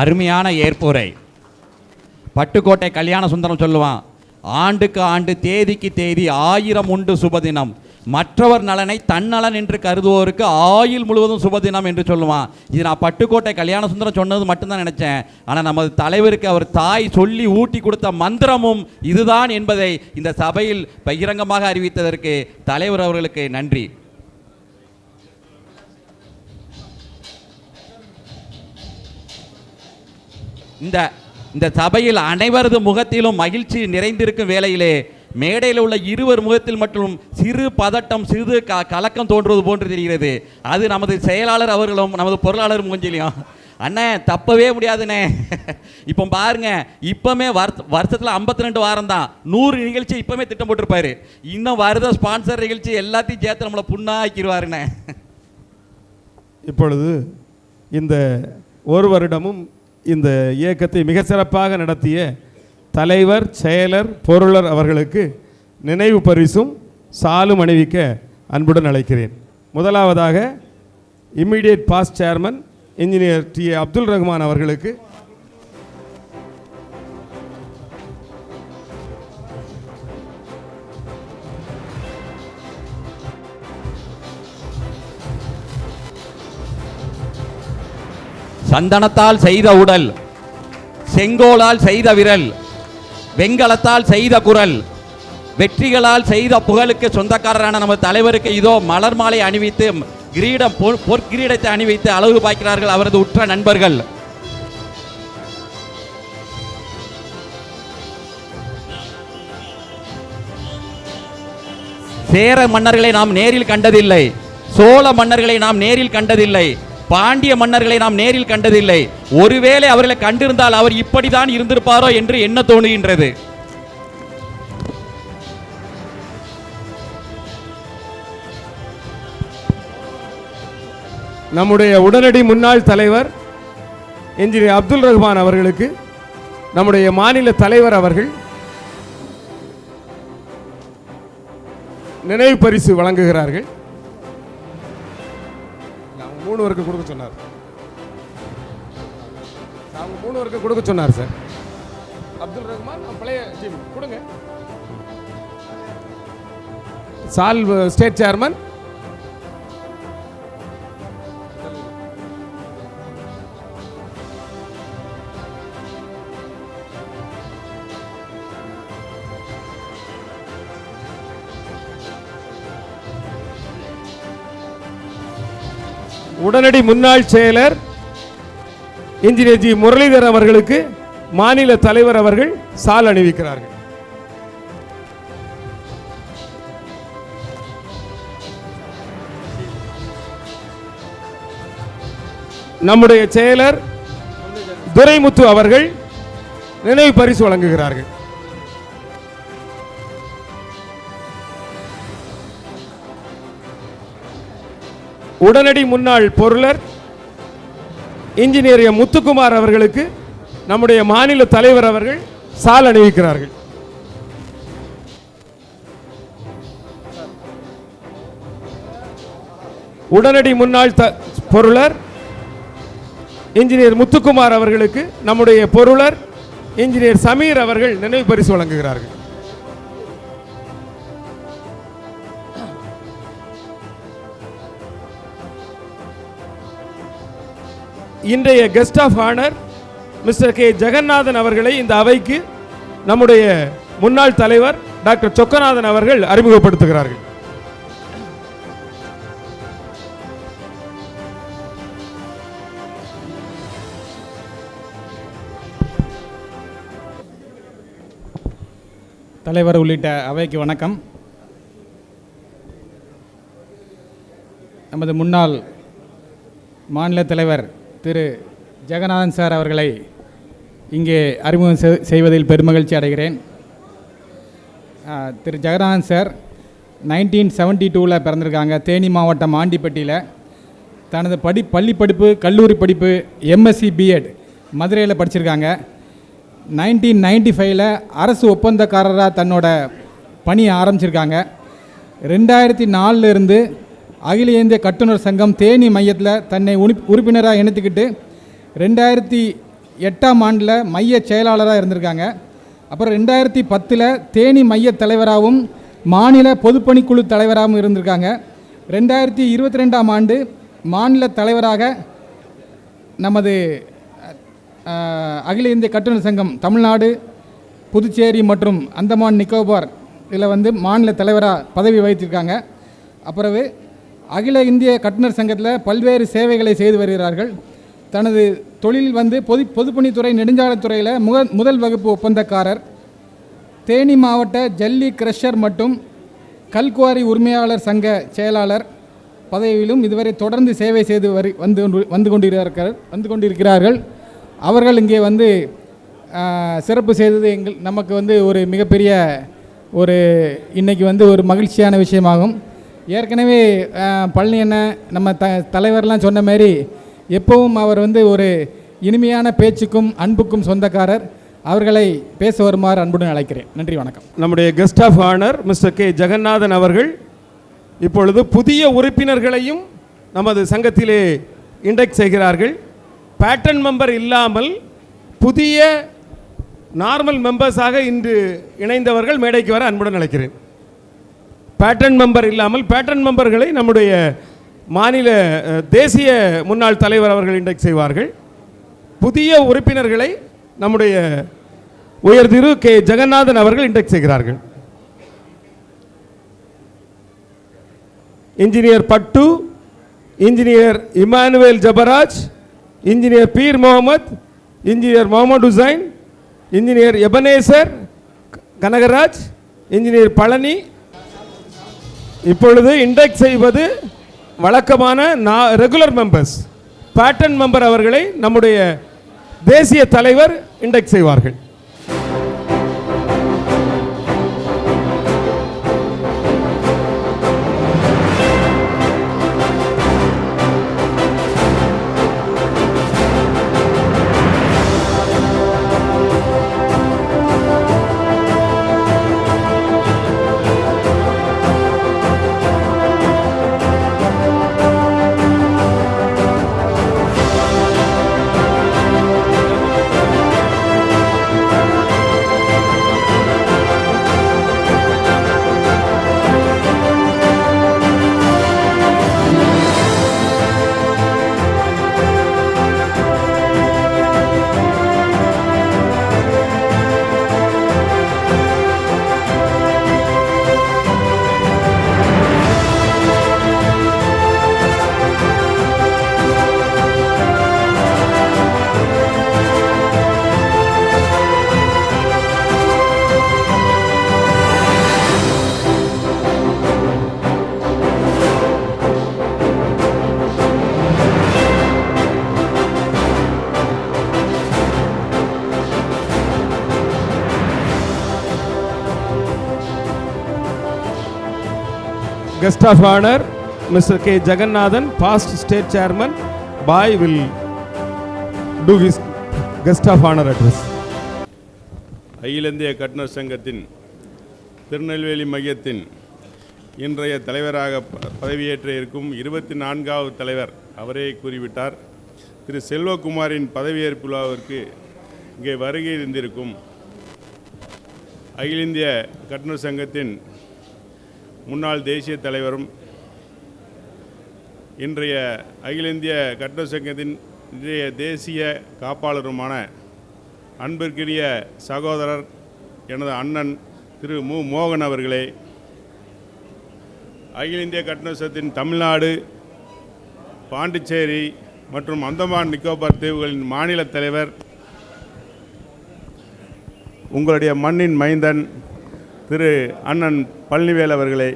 அருமையான ஏற்புரை. பட்டுக்கோட்டை கல்யாண சுந்தரம் சொல்லுவான் ஆண்டுக்கு ஆண்டு தேதிக்கு தேதி ஆயிரம் உண்டு சுபதினம். மற்றவர் நலனை தன்னலன் என்று கருதுவோருக்கு ஆயுள் முழுவதும் சுபதினம் என்று சொல்லுவான். இது நான் பட்டுக்கோட்டை கல்யாண சுந்தரம் சொன்னது மட்டும்தான் நினைச்சேன். ஆனால் நமது தலைவருக்கு அவர் தாய் சொல்லி ஊட்டி கொடுத்த மந்திரமும் இதுதான் என்பதை இந்த சபையில் பகிரங்கமாக அறிவித்ததற்கு தலைவர் அவர்களுக்கு நன்றி. இந்த இந்த சபையில் அனைவரது முகத்திலும் மகிழ்ச்சி நிறைந்திருக்கும் வேளையிலே மேடையில் உள்ள இருவர் முகத்தில் மட்டும் சிறு பதட்டம் சிறு க கலக்கம் தோன்றுவது போன்று தெரிகிறது. அது நமது செயலாளர் அவர்களும் நமது பொருளாளர் மூஞ்சிலையும். அண்ணே தப்பவே முடியாதுண்ணே. இப்போ பாருங்க இப்போமே வருஷ வருஷத்தில் ஐம்பத்தி ரெண்டு வாரம் தான் நூறு நிகழ்ச்சி இப்போமே திட்டம் போட்டிருப்பாரு. இன்னும் வருத ஸ்பான்சர் நிகழ்ச்சி எல்லாத்தையும் சேர்த்து நம்மளை புண்ணாக்கிடுவாருண்ணே. இப்பொழுது இந்த ஒரு வருடமும் இந்த இயக்கத்தை மிக சிறப்பாக நடத்திய தலைவர் செயலர் பொருளர் அவர்களுக்கு நினைவு பரிசும் சாலும் அணிவிக்க அன்புடன் அழைக்கிறேன். முதலாவதாக immediate past chairman engineer T Abdul Rahman அவர்களுக்கு சந்தனத்தால் செய்த உடல் செங்கோலால் செய்த விரல் வெங்கலத்தால் செய்த குரல் வெற்றிகளால் செய்த புகழுக்கு சொந்தக்காரரான நமது தலைவருக்கு இதோ மலர் மாலை அணிவித்து கிரீடம் பொற்கிரீடத்தை அணிவித்து அழகு பார்க்கிறார்கள் அவரது உற்ற நண்பர்கள். சேர மன்னர்களை நாம் நேரில் கண்டதில்லை சோழ மன்னர்களை நாம் நேரில் கண்டதில்லை. பாண்டிய மன்னர்களை நாம் நேரில் கண்டதில்லை. ஒருவேளை அவர்களை கண்டிருந்தால் அவர் இப்படிதான் இருந்திருப்பாரோ என்று என்ன தோணுகின்றது? நம்முடைய உடனடி முன்னாள் தலைவர் என்ஜினியர் அப்துல் ரஹ்மான் அவர்களுக்கு நம்முடைய மாநில தலைவர் அவர்கள் நினைவு பரிசு வழங்குகிறார்கள். மூணு பேருக்கு கொடுக்க சொன்னார். அவங்க மூணு பேருக்கு கொடுக்க சொன்னார் சார் அப்துல் ரஹ்மான் நம்ம பழைய டீம் கொடுங்க. சால் ஸ்டேட் சேர்மன் உடனடி முன்னாள் செயலர் இன்ஜினியர் ஜி. முரளிதர் அவர்களுக்கு மாநில தலைவர் அவர்கள் சால் அணிவிக்கிறார்கள். நம்முடைய செயலர் துரைமுத்து அவர்கள் நினைவு பரிசு வழங்குகிறார்கள். உடனடி முன்னாள் பொருளர் இன்ஜினியர் எம். முத்துக்குமார் அவர்களுக்கு நம்முடைய மாநில தலைவர் அவர்கள் சால் அணிவிக்கிறார்கள் உடனடி முன்னாள் த பொருளர் இன்ஜினியர் முத்துக்குமார் அவர்களுக்கு நம்முடைய பொருளர் இன்ஜினியர் சமீர் அவர்கள் நினைவு பரிசு வழங்குகிறார்கள் இன்றைய guest of honour mister K Jeganathan அவர்களை இந்த அவைக்கு நம்முடைய முன்னாள் தலைவர் டாக்டர் சொக்கநாதன் அவர்கள் அறிமுகப்படுத்துகிறார்கள். தலைவர் உள்ளிட்ட அவைக்கு வணக்கம். நமது முன்னாள் மாநில தலைவர் திரு ஜெகநாதன் சார் அவர்களை இங்கே அறிமுகம் செய்வதில் பெருமகிழ்ச்சி அடைகிறேன். திரு ஜெகநாதன் சார் நைன்டீன் செவன்ட்டி டூவில் பிறந்திருக்காங்க. தேனி மாவட்டம் ஆண்டிப்பட்டியில். தனது படி பள்ளி படிப்பு கல்லூரி படிப்பு எம்எஸ்சி பிஎட் மதுரையில் படிச்சிருக்காங்க. நைன்டீன் நைன்டி ஃபைவ்ல அரசு ஒப்பந்தக்காரராக தன்னோட பணியை ஆரம்பிச்சிருக்காங்க. ரெண்டாயிரத்தி நாலுலேருந்து அகில இந்திய கட்டுநர் சங்கம் தேனி மையத்தில் தன்னை உறுப்பினராக இணைத்துக்கிட்டு ரெண்டாயிரத்தி எட்டாம் ஆண்டில் மைய செயலாளராக இருந்திருக்காங்க. அப்புறம் ரெண்டாயிரத்தி பத்தில் தேனி மைய தலைவராகவும் மாநில பொதுப்பணிக்குழு தலைவராகவும் இருந்திருக்காங்க. ரெண்டாயிரத்தி இருபத்தி ரெண்டாம் ஆண்டு மாநில தலைவராக நமது அகில இந்திய கட்டுநர் சங்கம் தமிழ்நாடு புதுச்சேரி மற்றும் அந்தமான் நிக்கோபார் இதில் வந்து மாநில தலைவராக பதவி வகித்திருக்காங்க அப்புறவு அகில இந்திய கட்டுநர் சங்கத்தில் பல்வேறு சேவைகளை செய்து வருகிறார்கள். தனது தொழில் வந்து பொது பொதுப்பணித்துறை நெடுஞ்சாலைத்துறையில் முக முதல் வகுப்பு ஒப்பந்தக்காரர். தேனி மாவட்ட ஜல்லி கிரஷர் மற்றும் கல்குவாரி உரிமையாளர் சங்க செயலாளர் பதவியிலும் இதுவரை தொடர்ந்து சேவை செய்து வரி வந்து கொண்டு வந்து கொண்டிருக்கிறார்கள் வந்து கொண்டிருக்கிறார்கள். அவர்கள் இங்கே வந்து சிறப்பு செய்தது எங்கள் நமக்கு வந்து ஒரு மிகப்பெரிய ஒரு இன்னைக்கு வந்து ஒரு மகிழ்ச்சியான விஷயமாகும். ஏற்கனவே பழனி அண்ணன் நம்ம த தலைவர்லாம் சொன்ன மாதிரி எப்பவும் அவர் வந்து ஒரு இனிமையான பேச்சுக்கும் அன்புக்கும் சொந்தக்காரர். அவர்களை பேச வருமாறு அன்புடன் அழைக்கிறேன். நன்றி வணக்கம். நம்முடைய guest of honour mister K. Jeganathan அவர்கள் இப்பொழுது புதிய உறுப்பினர்களையும் நமது சங்கத்திலே இண்டெக்ட் செய்கிறார்கள். பேட்டன் மெம்பர் இல்லாமல் புதிய நார்மல் மெம்பர்ஸாக இன்று இணைந்தவர்கள் மேடைக்கு வர அன்புடன் அழைக்கிறேன். பேட்டன் மெம்பர் இல்லாமல் பேட்டன் மெம்பர்களை நம்முடைய மாநில தேசிய முன்னாள் தலைவர் அவர்கள் இண்டெக்ஸ் செய்வார்கள். புதிய உறுப்பினர்களை நம்முடைய உயர் திரு கே. ஜெகநாதன் அவர்கள் இண்டெக்ஸ் செய்கிறார்கள். Engineer Pattu engineer Immanuel Jabaraj engineer Peer Mohammed engineer Mohammed Hussain engineer Ebenezer Kanagaraj engineer Palani இப்பொழுது இண்டெக்ட் செய்வது வழக்கமான ரெகுலர் மெம்பர்ஸ் பேட்டன் மெம்பர் அவர்களை நம்முடைய தேசிய தலைவர் இண்டெக்ட் செய்வார்கள். Guest of honour mister K Jeganathan past state chairman bye will do his guest of honour address அகில இந்திய கட்டுநர் சங்கத்தின் திருநெல்வேலி மையத்தின் இன்றைய தலைவராக ப- பதவியேற்ற இருக்கும் இருபத்தி நான்காவது தலைவர் அவரே கூறிவிட்டார். திரு. செல்வகுமாரின் பதவியேற்பு விழாவிற்கு இங்கே வருகை இருந்திருக்கும் அகில இந்திய கட்டுநர் சங்கத்தின் முன்னாள் தேசிய தலைவரும் இன்றைய அகில இந்திய கட்டண சங்கத்தின் இன்றைய தேசிய காப்பாளருமான அன்பிற்குரிய சகோதரர் எனது அண்ணன் திரு மு. மோகன் அவர்களே அகில இந்திய கட்டுநர் தமிழ்நாடு பாண்டிச்சேரி மற்றும் அந்தமான் நிக்கோபார் தீவுகளின் மாநில தலைவர் உங்களுடைய மண்ணின் மைந்தன் திரு அண்ணன் பழனிவேல் அவர்களை.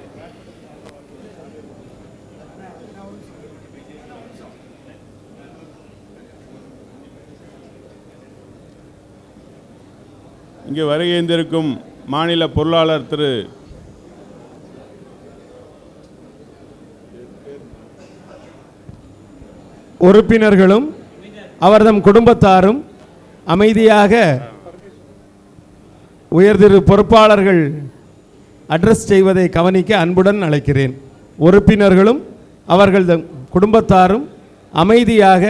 இங்கே வருகைந்திருக்கும் மாநில பொருளாளர் திரு உறுப்பினர்களும் அவர்தம் குடும்பத்தாரும் அமைதியாக உயர்திரு பொறுப்பாளர்கள் அட்ரஸ் செய்வதை கவனிக்க அன்புடன் அழைக்கிறேன். உறுப்பினர்களும் அவர்கள் குடும்பத்தாரும் அமைதியாக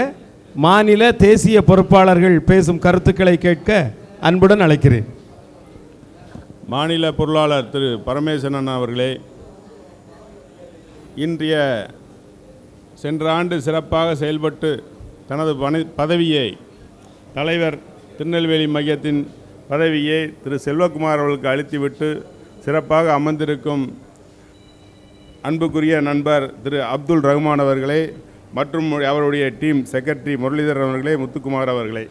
மாநில தேசிய பொறுப்பாளர்கள் பேசும் கருத்துக்களை கேட்க அன்புடன் அழைக்கிறேன். மாநில பொருளாளர் திரு பரமேஸ்வரன் அவர்களே இன்றைய சென்ற ஆண்டு சிறப்பாக செயல்பட்டு தனது பணி பதவியை தலைவர் திருநெல்வேலி மையத்தின் பதவியை திரு செல்வகுமார் அவர்களுக்கு அளித்துவிட்டு சிறப்பாக அமர்ந்திருக்கும் அன்புக்குரிய நண்பர் திரு அப்துல் ரஹ்மான் அவர்களே மற்றும் அவருடைய டீம் செக்ரட்டரி முரளிதரன் அவர்களே முத்துக்குமார் அவர்களே.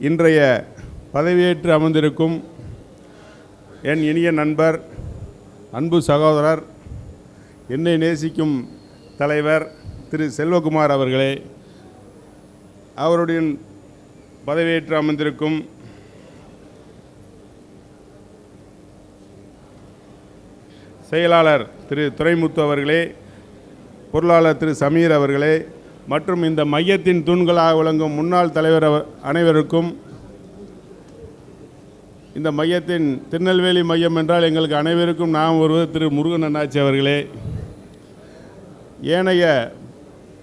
இன்றைய பதவியேற்று அமர்ந்திருக்கும் என் இனிய நண்பர் அன்பு சகோதரர் என்னை நேசிக்கும் தலைவர் திரு செல்வகுமார் அவர்களே அவருடைய பதவியேற்று அமர்ந்திருக்கும் செயலாளர் திரு துரைமுத்து அவர்களே பொருளாளர் திரு சமீர் அவர்களே மற்றும் இந்த மையத்தின் தூண்களாக விளங்கும் முன்னாள் தலைவர் அவர் அனைவருக்கும் இந்த மையத்தின் திருநெல்வேலி மையம் என்றால் எங்களுக்கு அனைவருக்கும் நாம் ஒருவர் திரு முருகன் அண்ணாச்சி அவர்களே. ஏனைய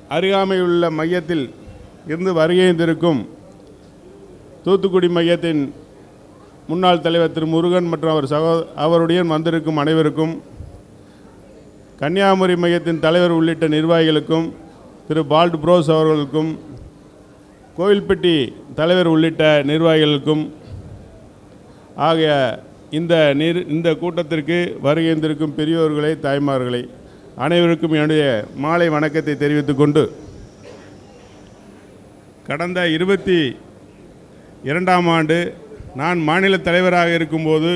அருகாமையுள்ள மையத்தில் இருந்து வருகைந்திருக்கும் தூத்துக்குடி மையத்தின் முன்னாள் தலைவர் திரு முருகன் மற்றும் அவர் சகோ அவருடன் வந்திருக்கும் அனைவருக்கும் கன்னியாகுமரி மையத்தின் தலைவர் உள்ளிட்ட நிர்வாகிகளுக்கும் திரு பால்ட் புரோஸ் அவர்களுக்கும் கோவில்பட்டி தலைவர் உள்ளிட்ட நிர்வாகிகளுக்கும் ஆகிய இந்த நீர் இந்த கூட்டத்திற்கு வருகின்றிருக்கும் பெரியோர்களை தாய்மார்களை அனைவருக்கும் என்னுடைய மாலை வணக்கத்தை தெரிவித்துக்கொண்டு கடந்த இருபத்தி இரண்டாம் ஆண்டு நான் மாநில தலைவராக இருக்கும்போது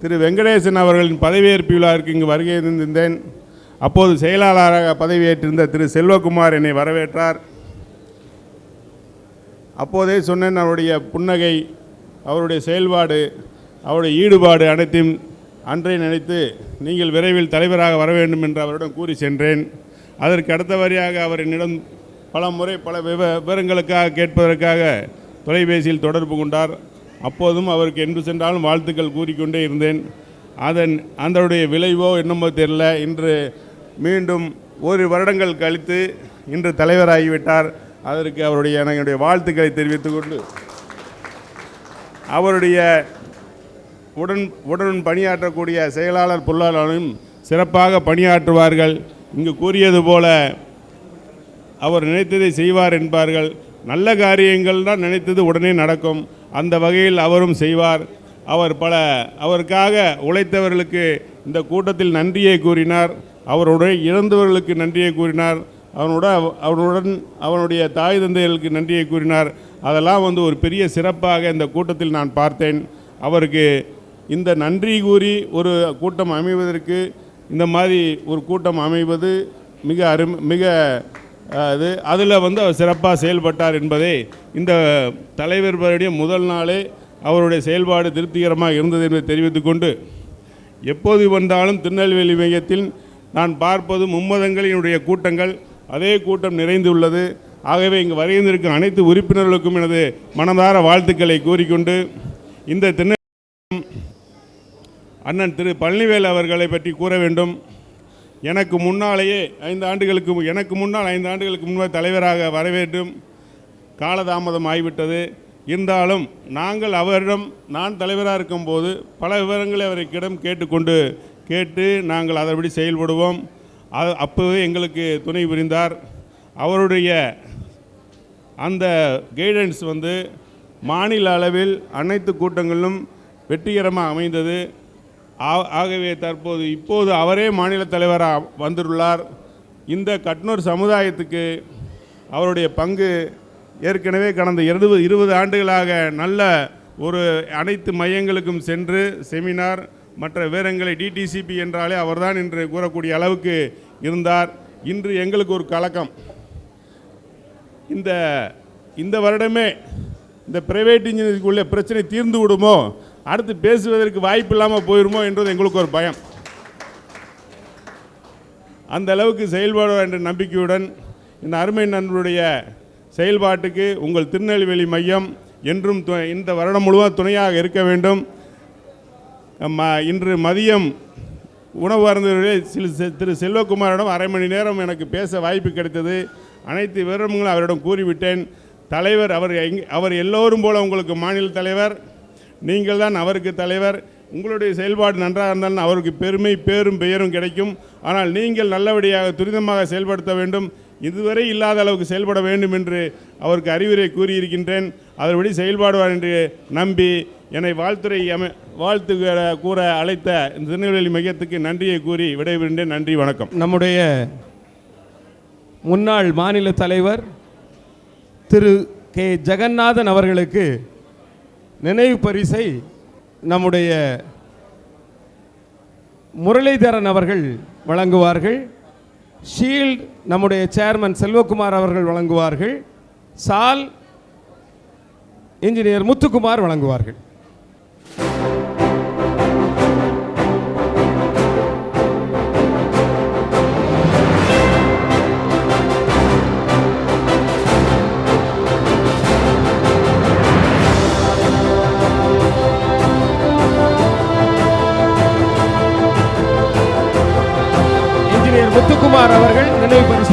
திரு வெங்கடேசன் அவர்களின் பதவியேற்பு விழாவிற்கு இங்கு வருகை இருந்திருந்தேன் அப்போது செயலாளராக பதவியேற்றிருந்த திரு செல்வகுமார் என்னை வரவேற்றார். அப்போதே சொன்னேன் அவருடைய புன்னகை அவருடைய செயல்பாடு அவருடைய ஈடுபாடு அனைத்தையும் அன்றை நினைத்து நீங்கள் விரைவில் தலைவராக வர வேண்டும் என்று அவரிடம் கூறி சென்றேன். அதற்கு அடுத்த வரியாக அவர் என்னிடம் பல முறை பல விவ விவரங்களுக்காக கேட்பதற்காக தொலைபேசியில் தொடர்பு கொண்டார். அப்போதும் அவருக்கு என்று சென்றாலும் வாழ்த்துக்கள் கூறிக்கொண்டே இருந்தேன். அதன் அதனுடைய விளைவோ என்னமோ தெரியல. இன்று மீண்டும் ஒரு வருடங்கள் கழித்து இன்று தலைவராகிவிட்டார். அதற்கு அவருடைய என்னுடைய வாழ்த்துக்களை தெரிவித்துக் கொண்டு அவருடைய உடன் உடன் பணியாற்றக்கூடிய செயலாளர் பொருளாளரும் சிறப்பாக பணியாற்றுவார்கள். இங்கு கூறியது போல அவர் நினைத்ததை செய்வார் என்பார்கள். நல்ல காரியங்கள் தான் நினைத்தது உடனே நடக்கும். அந்த வகையில் அவரும் செய்வார். அவர் பல அவருக்காக உழைத்தவர்களுக்கு இந்த கூட்டத்தில் நன்றியை கூறினார். அவருடைய இறந்தவர்களுக்கு நன்றியை கூறினார். அவனோட அவனுடன் அவனுடைய தாய் தந்தைகளுக்கு நன்றியை கூறினார். அதெல்லாம் வந்து ஒரு பெரிய சிறப்பாக இந்த கூட்டத்தில் நான் பார்த்தேன். அவருக்கு இந்த நன்றி கூறி ஒரு கூட்டம் அமைவதற்கு இந்த மாதிரி ஒரு கூட்டம் அமைவது மிக அரு மிக அது அதில் வந்து அவர் சிறப்பாக செயல்பட்டார் என்பதே இந்த தலைவர்களுடைய முதல் நாளே அவருடைய செயல்பாடு திருப்திகரமாக இருந்தது என்பதை தெரிவித்துக் கொண்டு எப்போது வந்தாலும் திருநெல்வேலி மையத்தில் நான் பார்ப்பது மும்மதங்களினுடைய கூட்டங்கள் அதே கூட்டம் நிறைந்துள்ளது. ஆகவே இங்கு வருகின்றிருக்கும் அனைத்து உறுப்பினர்களுக்கும் எனது மனதார வாழ்த்துக்களை கூறிக்கொண்டு இந்த திருநெல்வேலி அண்ணன் திரு பழனிவேல் அவர்களை பற்றி கூற வேண்டும். எனக்கு முன்னாலேயே ஐந்து ஆண்டுகளுக்கு எனக்கு முன்னால் ஐந்து ஆண்டுகளுக்கு முன்னால் தலைவராக வர வேண்டும் காலதாமதம் ஆகிவிட்டது. இருந்தாலும் நாங்கள் அவரிடம் நான் தலைவராக இருக்கும்போது பல விவரங்களை அவருக்கிடம் கேட்டுக்கொண்டு கேட்டு நாங்கள் அதன்படி செயல்படுவோம். அது அப்போவே எங்களுக்கு துணை புரிந்தார். அவருடைய அந்த கைடன்ஸ் வந்து மாநில அளவில் அனைத்து கூட்டங்களிலும் வெற்றிகரமாக அமைந்தது. ஆகவே தற்போது இப்போது அவரே மாநில தலைவராக வந்துள்ளார். இந்த கட்னூர் சமுதாயத்துக்கு அவருடைய பங்கு ஏற்கனவே கடந்த இருபது இருபது ஆண்டுகளாக நல்ல ஒரு அனைத்து மையங்களுக்கும் சென்று செமினார் மற்ற விவரங்களை டிடிசிபி என்றாலே அவர்தான் என்று கூறக்கூடிய அளவுக்கு இருந்தார். இன்று எங்களுக்கு ஒரு கலக்கம். இந்த இந்த வருடமே இந்த பிரைவேட் இன்ஜினியரிங்குள்ள பிரச்சனை தீர்ந்து விடுமோ? அடுத்து பேசுவதற்கு வாய்ப்பு இல்லாமல் போயிருமோ என்றது எங்களுக்கு ஒரு பயம். அந்த அளவுக்கு செயல்படுவார் என்ற நம்பிக்கையுடன் இந்த அருமை நண்பருடைய செயல்பாட்டுக்கு உங்கள் திருநெல்வேலி மையம் என்றும் து- இந்த வருடம் முழுவதும் துணையாக இருக்க வேண்டும். இன்று மதியம் உணவு அருந்தவர்களே சில செ- திரு செல்வகுமாரிடம் அரை மணி நேரம் எனக்கு பேச வாய்ப்பு கிடைத்தது. அனைத்து விவரங்களும் அவரிடம் கூறிவிட்டேன். தலைவர் அவர் அவர் எல்லோரும் போல உங்களுக்கு மாநில தலைவர் நீங்கள் தான் அவருக்கு தலைவர். உங்களுடைய செயல்பாடு நன்றாக இருந்தால் அவருக்கு பெருமை பேரும் பெயரும் கிடைக்கும். ஆனால் நீங்கள் நல்லபடியாக துரிதமாக செயல்படுத்த வேண்டும். இதுவரை இல்லாத அளவுக்கு செயல்பட வேண்டும் என்று அவருக்கு அறிவுரை கூறியிருக்கின்றேன். அதன்படி செயல்பாடுவார் என்று நம்பி என்னை வாழ்த்துறை அமை வாழ்த்து கூற அழைத்த இந்த திருநெல்வேலி மையத்துக்கு நன்றியை கூறி விடைபெறுகின்றேன். நன்றி வணக்கம். நம்முடைய முன்னாள் மாநில தலைவர் திரு கே. ஜெகநாதன் அவர்களுக்கு நினைவு பரிசை நம்முடைய முரளிதரன் அவர்கள் வழங்குவார்கள். ஷீல்ட் நம்முடைய சேர்மன் செல்வகுமார் அவர்கள் வழங்குவார்கள். சால் இன்ஜினியர் முத்துக்குமார் வழங்குவார்கள். குமார் அவர்கள் நினைவு பரிசு